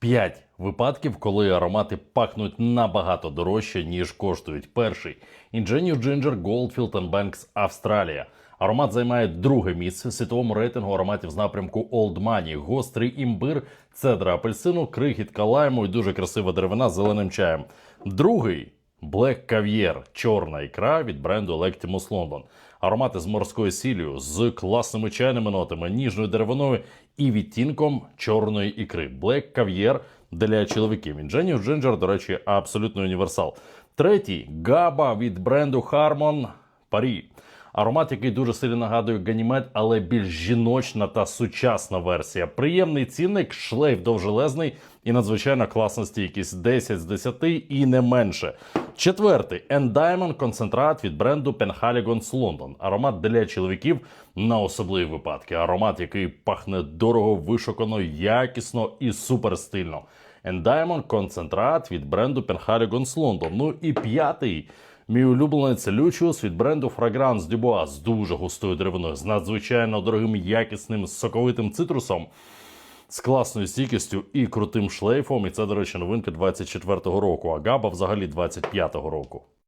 П'ять випадків, коли аромати пахнуть набагато дорожче, ніж коштують. Перший Ingenious Ginger Goldfield Banks Австралія. Аромат займає друге місце світовому рейтингу ароматів з напрямку Old Money. Гострий імбир, цедра апельсину, крихітка лайму і дуже красива деревина з зеленим чаєм. Другий Black Caviar – чорна ікра від бренду Lectimus London. Аромати з морською сіллю, з класними чайними нотами, ніжною деревиною і відтінком чорної ікри. Black Caviar для чоловіків. Ingenious Ginger, до речі, абсолютно універсал. Третій Габа від бренду Harmon Paris. Аромат, який дуже сильно нагадує ганімет, але більш жіночна та сучасна версія. Приємний цінник, шлейф довжелезний і надзвичайно класна стійкість 10 з 10 і не менше. Четвертий Endiamond концентрат від бренду Penhaligon's London. Аромат для чоловіків на особливі випадки. Аромат, який пахне дорого, вишукано, якісно і супер стильно. Endiamond концентрат від бренду Penhaligon's London. Ну і п'ятий. Мій улюблений це Lucius від бренду Fragrance Dubois з дуже густою деревиною, з надзвичайно дорогим, якісним, соковитим цитрусом, з класною стійкістю і крутим шлейфом. І це, до речі, новинка 24-го року, а Габа взагалі 25-го року.